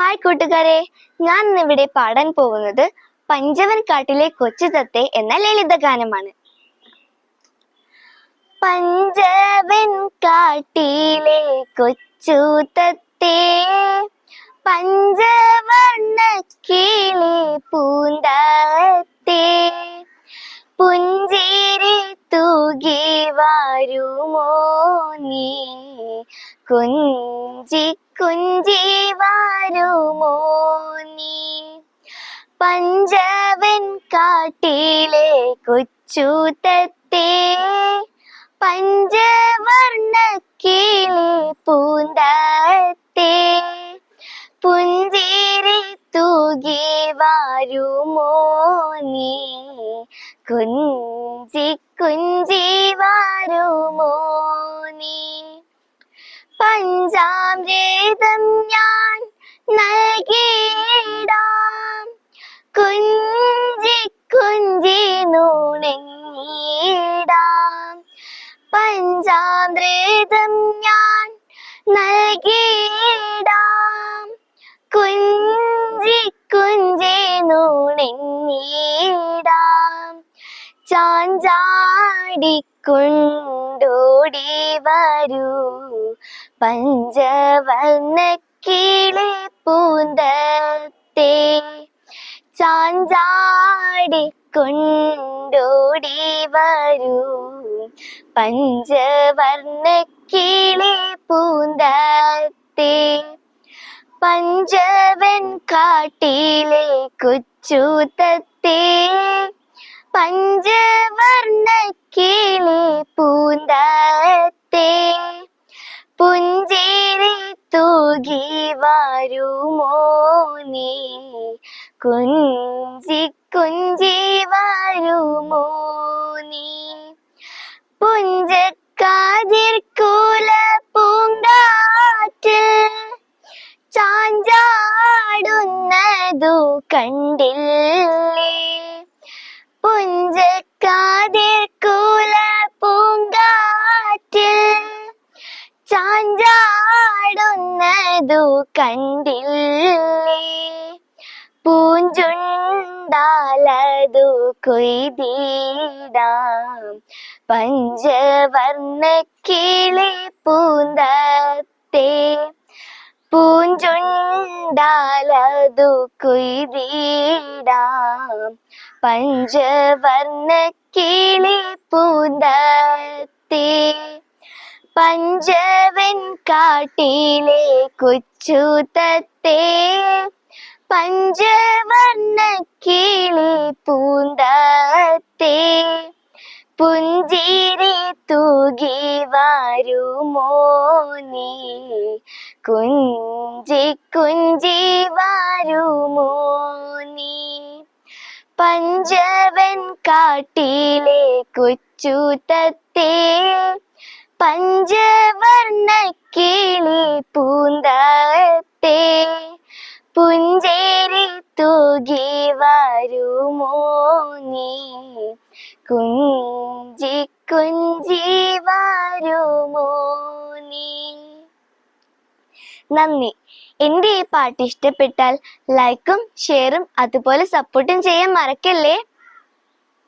Hi കൂട്ടുകാരെ. ഞാൻ ഇന്നിവിടെ പാടാൻ പോകുന്നത് പഞ്ചവൻ കാട്ടിലെ കൊച്ചു തത്തെ എന്ന ലളിത ഗാനമാണ് പഞ്ചവൻ കാട്ടിലെ കൊച്ചു തത്തേ പഞ്ചവർണ കിളി പൂന്തത്തേ പുഞ്ചിരി തൂകി വരുമോ നീ? കുഞ്ചി കുഞ്ചി വരുമോ നീ? പഞ്ചവൻ കാട്ടിലെ കൊച്ചുതത്തെ പഞ്ചവർണ കിളി പൂന്തത്തേ. പുഞ്ചിരി തൂകി വരുമോ നീ? കുഞ്ചി കുഞ്ചി വരുമോ നീ പഞ്ചാമൃതം ഞാൻ നൽകിയിടാം. കുഞ്ചി കുഞ്ചി നുണങ്ങിടാം പഞ്ചാമൃതം ഞാൻ നൽകിയിടാം. കുഞ്ചി കുഞ്ചി നുണങ്ങിടാം ചാഞ്ചാടിക്കൊണ്ടോടി വരൂ. പഞ്ചവർണ കിളി പൂന്തത്തെ ചാഞ്ചാടിക്കൊണ്ടോടി വരൂ. പഞ്ചവർണ കിളി പൂന്തത്തെ പഞ്ചവൻ കാട്ടിലെ കൊച്ചു തത്തേ പഞ്ചവർണ കിളി പൂന്തത്തെ പുഞ്ചേരി തൂകി വരുമോ നീ? കുഞ്ചി കുഞ്ചി വരുമോ നീ? പുഞ്ചക്കാതിർക്കൂല പൂങ്കാറ്റിൽ ചാഞ്ചാടുന്നതു കണ്ടില്ലേ? പുഞ്ചക്കാതിർക്കൂല പൂങ്കാറ്റിൽ ചാഞ്ചാടുന്നതു കണ്ടില്ലേ? പൂഞ്ചുണ്ടാലതു കൊയ്തീടാം. പഞ്ചവർണ കിളി പൂന്തത്തെ പൂഞ്ചുണ്ടാലതു കൊയ്തീടാം. പഞ്ചവർണ കിളി പൂന്തത്തി പഞ്ചവൻ കാട്ടിലെ കൊച്ചു തത്തേ പഞ്ചവർണ കിളി പൂന്തത്തെ പുഞ്ചിരി തൂകി വരുമോ നീ? കുഞ്ചി കുഞ്ചി വരുമോ നീ? പഞ്ചവൻ കാട്ടിലെ കൊച്ചു തത്തേ പഞ്ചവർണ കിളി പൂന്തത്തെ പുഞ്ചേരി തൂകി വരുമോ നീ? കുഞ്ചി നന്ദി. എന്റെ ഈ പാട്ട് ഇഷ്ടപ്പെട്ടാൽ ലൈക്കും ഷെയറും അതുപോലെ സപ്പോർട്ടും ചെയ്യാൻ മറക്കല്ലേ?